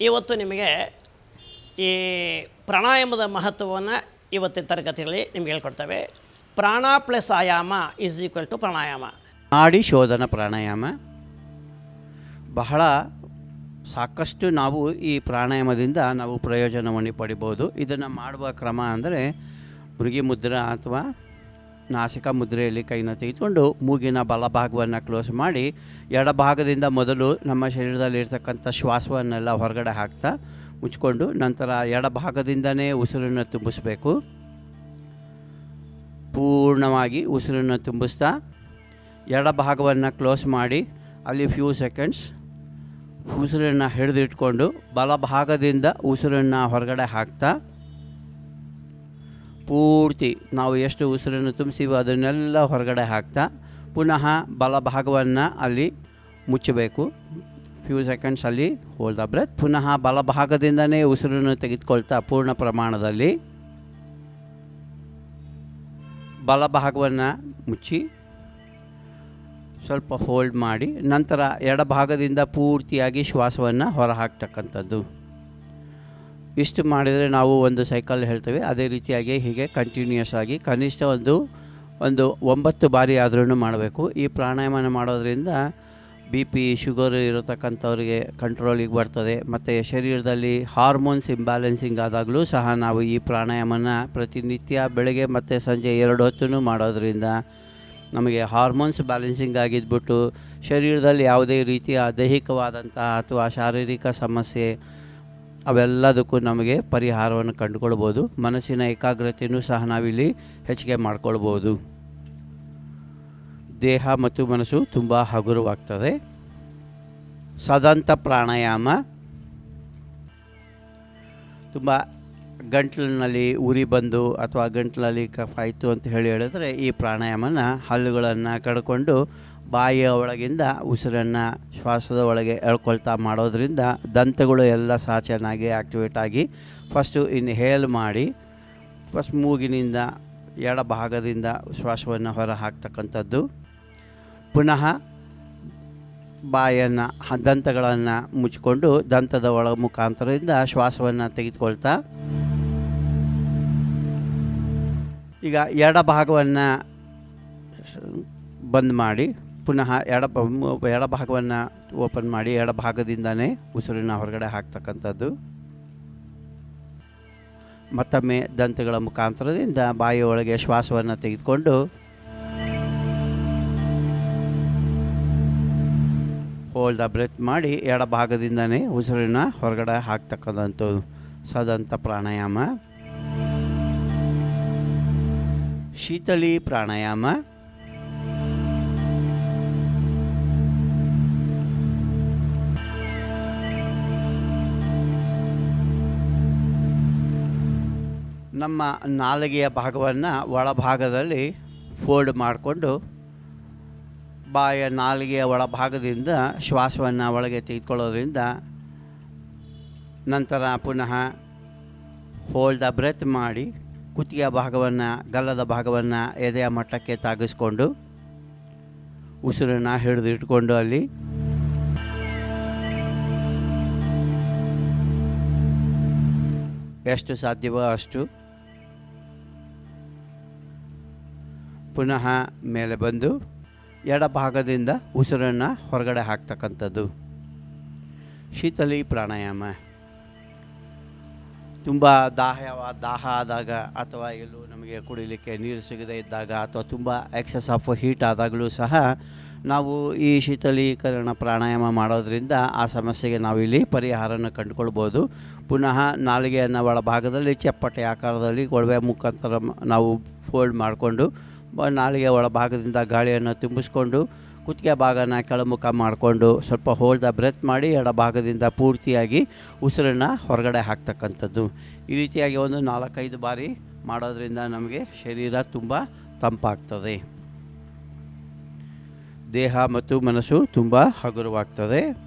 ಇವತ್ತು ನಿಮಗೆ ಈ ಪ್ರಾಣಾಯಾಮದ ಮಹತ್ವವನ್ನು ಇವತ್ತಿನ ತರಗತಿಗಳಲ್ಲಿ ನಿಮ್ಗೆ ಹೇಳ್ಕೊಡ್ತೇವೆ. ಪ್ರಾಣ ಪ್ಲಸ್ ಆಯಾಮ ಈಸ್ ಈಕ್ವಲ್ ಟು ಪ್ರಾಣಾಯಾಮ. ನಾಡಿ ಶೋಧನ ಪ್ರಾಣಾಯಾಮ. ಬಹಳ ಸಾಕಷ್ಟು ನಾವು ಈ ಪ್ರಾಣಾಯಾಮದಿಂದ ನಾವು ಪ್ರಯೋಜನವನ್ನು ಪಡಿಬೋದು. ಇದನ್ನು ಮಾಡುವ ಕ್ರಮ ಅಂದರೆ ಮೃಗಿ ಮುದ್ರೆ ಅಥವಾ ನಾಸಿಕ ಮುದ್ರೆಯಲ್ಲಿ ಕೈನ ತೆಗೆದುಕೊಂಡು ಮೂಗಿನ ಬಲಭಾಗವನ್ನು ಕ್ಲೋಸ್ ಮಾಡಿ ಎಡಭಾಗದಿಂದ ಮೊದಲು ನಮ್ಮ ಶರೀರದಲ್ಲಿ ಇರ್ತಕ್ಕಂಥ ಶ್ವಾಸವನ್ನೆಲ್ಲ ಹೊರಗಡೆ ಹಾಕ್ತಾ ಮುಚ್ಕೊಂಡು ನಂತರ ಎಡಭಾಗದಿಂದನೇ ಉಸಿರನ್ನು ತುಂಬಿಸಬೇಕು. ಪೂರ್ಣವಾಗಿ ಉಸಿರನ್ನು ತುಂಬಿಸ್ತಾ ಎಡಭಾಗವನ್ನು ಕ್ಲೋಸ್ ಮಾಡಿ ಅಲ್ಲಿ ಫ್ಯೂ ಸೆಕೆಂಡ್ಸ್ ಉಸಿರನ್ನು ಹಿಡಿದಿಟ್ಕೊಂಡು ಬಲಭಾಗದಿಂದ ಉಸಿರನ್ನು ಹೊರಗಡೆ ಹಾಕ್ತಾ ಪೂರ್ತಿ ನಾವು ಎಷ್ಟು ಉಸಿರನ್ನು ತುಂಬಿಸಿವೋ ಅದನ್ನೆಲ್ಲ ಹೊರಗಡೆ ಹಾಕ್ತಾ ಪುನಃ ಬಲಭಾಗವನ್ನು ಅಲ್ಲಿ ಮುಚ್ಚಬೇಕು. ಫ್ಯೂ ಸೆಕೆಂಡ್ಸ್ ಅಲ್ಲಿ ಹೋಲ್ದ ಬ್ರೆತ್ ಪುನಃ ಬಲಭಾಗದಿಂದನೇ ಉಸಿರನ್ನು ತೆಗೆದುಕೊಳ್ತಾ ಪೂರ್ಣ ಪ್ರಮಾಣದಲ್ಲಿ ಬಲಭಾಗವನ್ನು ಮುಚ್ಚಿ ಸ್ವಲ್ಪ ಹೋಲ್ಡ್ ಮಾಡಿ, ನಂತರ ಎಡಭಾಗದಿಂದ ಪೂರ್ತಿಯಾಗಿ ಶ್ವಾಸವನ್ನು ಹೊರಹಾಕ್ತಕ್ಕಂಥದ್ದು. ಇಷ್ಟು ಮಾಡಿದರೆ ನಾವು ಒಂದು ಸೈಕಲ್ ಹೇಳ್ತೇವೆ. ಅದೇ ರೀತಿಯಾಗಿ ಹೀಗೆ ಕಂಟಿನ್ಯೂಯಸ್ ಆಗಿ ಕನಿಷ್ಠ ಒಂದು ಒಂದು ಒಂಬತ್ತು ಬಾರಿ ಆದ್ರೂ ಮಾಡಬೇಕು. ಈ ಪ್ರಾಣಾಯಾಮನ ಮಾಡೋದ್ರಿಂದ ಬಿ ಪಿ, ಶುಗರ್ ಇರತಕ್ಕಂಥವ್ರಿಗೆ ಕಂಟ್ರೋಲಿಗೆ ಬರ್ತದೆ. ಮತ್ತು ಶರೀರದಲ್ಲಿ ಹಾರ್ಮೋನ್ಸ್ ಇಂಬ್ಯಾಲೆನ್ಸಿಂಗ್ ಆದಾಗಲೂ ಸಹ ನಾವು ಈ ಪ್ರಾಣಾಯಾಮನ ಪ್ರತಿನಿತ್ಯ ಬೆಳಗ್ಗೆ ಮತ್ತು ಸಂಜೆ ಎರಡು ಹೊತ್ತೂ ಮಾಡೋದ್ರಿಂದ ನಮಗೆ ಹಾರ್ಮೋನ್ಸ್ ಬ್ಯಾಲೆನ್ಸಿಂಗ್ ಆಗಿದ್ಬಿಟ್ಟು ಶರೀರದಲ್ಲಿ ಯಾವುದೇ ರೀತಿಯ ದೈಹಿಕವಾದಂತಹ ಅಥವಾ ಶಾರೀರಿಕ ಸಮಸ್ಯೆ ಅವೆಲ್ಲದಕ್ಕೂ ನಮಗೆ ಪರಿಹಾರವನ್ನು ಕಂಡುಕೊಳ್ಬೋದು. ಮನಸ್ಸಿನ ಏಕಾಗ್ರತೆಯೂ ಸಹ ನಾವಿಲ್ಲಿ ಹೆಚ್ಚಿಗೆ ಮಾಡ್ಕೊಳ್ಬೋದು. ದೇಹ ಮತ್ತು ಮನಸ್ಸು ತುಂಬ ಹಗುರವಾಗ್ತದೆ. ಸದಂತ ಪ್ರಾಣಾಯಾಮ. ತುಂಬ ಗಂಟ್ಲಿನಲ್ಲಿ ಉರಿ ಬಂದು ಅಥವಾ ಗಂಟ್ಲಲ್ಲಿ ಕಫ ಆಯಿತು ಅಂತ ಹೇಳಿ ಹೇಳಿದ್ರೆ ಈ ಪ್ರಾಣಾಯಾಮನ ಹಲ್ಲುಗಳನ್ನು ಕಡ್ಕೊಂಡು ಬಾಯಿಯ ಒಳಗಿಂದ ಉಸಿರನ್ನು ಶ್ವಾಸದ ಒಳಗೆ ಎಳ್ಕೊಳ್ತಾ ಮಾಡೋದ್ರಿಂದ ದಂತಗಳು ಎಲ್ಲ ಸಹ ಚೆನ್ನಾಗಿ ಆ್ಯಕ್ಟಿವೇಟ್ ಆಗಿ ಫಸ್ಟು ಇನ್ಹೇಲ್ ಮಾಡಿ ಫಸ್ಟ್ ಮೂಗಿನಿಂದ ಎಡ ಭಾಗದಿಂದ ಶ್ವಾಸವನ್ನು ಹೊರ ಹಾಕ್ತಕ್ಕಂಥದ್ದು. ಪುನಃ ಬಾಯನ್ನು ದಂತಗಳನ್ನು ಮುಚ್ಚಿಕೊಂಡು ದಂತದ ಒಳ ಮುಖಾಂತರದಿಂದ ಶ್ವಾಸವನ್ನು ತೆಗೆದುಕೊಳ್ತಾ, ಈಗ ಎಡ ಭಾಗವನ್ನು ಬಂದ್ ಮಾಡಿ ಪುನಃ ಎಡ ಎಡಭಾಗವನ್ನು ಓಪನ್ ಮಾಡಿ ಎಡಭಾಗದಿಂದನೇ ಭಾಗದಿಂದನೇ ಉಸಿರನ್ನ ಹೊರಗಡೆ ಹಾಕ್ತಕ್ಕಂಥದ್ದು. ಮತ್ತೊಮ್ಮೆ ದಂತಗಳ ಮುಖಾಂತರದಿಂದ ಬಾಯಿಯ ಒಳಗೆ ಶ್ವಾಸವನ್ನು ತೆಗೆದುಕೊಂಡು ಹೋಲ್ದ ಬ್ರೆತ್ ಮಾಡಿ ಎಡಭಾಗದಿಂದನೇ ಭಾಗದಿಂದನೇ ಉಸಿರನ್ನ ಹೊರಗಡೆ ಹಾಕ್ತಕ್ಕಂಥದ್ದು. ಸದಂತ ಪ್ರಾಣಾಯಾಮ. ಶೀತಲಿ ಪ್ರಾಣಾಯಾಮ. ನಮ್ಮ ನಾಲಿಗೆಯ ಭಾಗವನ್ನು ಒಳಭಾಗದಲ್ಲಿ ಫೋಲ್ಡ್ ಮಾಡಿಕೊಂಡು ಬಾಯ ನಾಲಿಗೆಯ ಒಳಭಾಗದಿಂದ ಶ್ವಾಸವನ್ನು ಒಳಗೆ ತೆಗೆದುಕೊಳ್ಳೋದ್ರಿಂದ ನಂತರ ಪುನಃ ಹೋಲ್ಡ್ ದ ಬ್ರೆತ್ ಮಾಡಿ ಕುತ್ತಿಗೆಯ ಭಾಗವನ್ನು, ಗಲ್ಲದ ಭಾಗವನ್ನು ಎದೆಯ ಮಟ್ಟಕ್ಕೆ ತಾಗಿಸ್ಕೊಂಡು ಉಸಿರನ್ನು ಹಿಡಿದಿಟ್ಕೊಂಡು ಅಲ್ಲಿ ಎಷ್ಟು ಸಾಧ್ಯವೋ ಅಷ್ಟು ಪುನಃ ಮೇಲೆ ಬಂದು ಎಡಭಾಗದಿಂದ ಉಸಿರನ್ನು ಹೊರಗಡೆ ಹಾಕ್ತಕ್ಕಂಥದ್ದು. ಶೀತಲಿ ಪ್ರಾಣಾಯಾಮ. ತುಂಬ ದಾಹವ, ದಾಹ ಆದಾಗ ಅಥವಾ ಎಲ್ಲೂ ನಮಗೆ ಕುಡಿಲಿಕ್ಕೆ ನೀರು ಸಿಗದೇ ಇದ್ದಾಗ ಅಥವಾ ತುಂಬ ಎಕ್ಸಸ್ ಆಫ್ ಹೀಟ್ ಆದಾಗಲೂ ಸಹ ನಾವು ಈ ಶೀತಲೀಕರಣ ಪ್ರಾಣಾಯಾಮ ಮಾಡೋದರಿಂದ ಆ ಸಮಸ್ಯೆಗೆ ನಾವಿಲ್ಲಿ ಪರಿಹಾರನ ಕಂಡುಕೊಳ್ಬೋದು. ಪುನಃ ನಾಲಿಗೆಯನ್ನು ಒಳಭಾಗದಲ್ಲಿ, ಚಪ್ಪಟೆ ಆಕಾರದಲ್ಲಿ ಕೊಳವೆ ಮುಖಾಂತರ ನಾವು ಫೋಲ್ಡ್ ಮಾಡಿಕೊಂಡು ನಾಲಿಗೆ ಒಳಭಾಗದಿಂದ ಗಾಳಿಯನ್ನು ತುಂಬಿಸ್ಕೊಂಡು ಕುತ್ತಿಗೆ ಭಾಗನ ಕೆಳಮುಖ ಮಾಡಿಕೊಂಡು ಸ್ವಲ್ಪ ಹೋಲ್ದ ಬ್ರೆತ್ ಮಾಡಿ ಎಡಭಾಗದಿಂದ ಪೂರ್ತಿಯಾಗಿ ಉಸಿರನ್ನು ಹೊರಗಡೆ ಹಾಕ್ತಕ್ಕಂಥದ್ದು. ಈ ರೀತಿಯಾಗಿ ಒಂದು ನಾಲ್ಕೈದು ಬಾರಿ ಮಾಡೋದ್ರಿಂದ ನಮಗೆ ಶರೀರ ತುಂಬ ತಂಪಾಗ್ತದೆ. ದೇಹ ಮತ್ತು ಮನಸ್ಸು ತುಂಬ ಹಗುರವಾಗ್ತದೆ.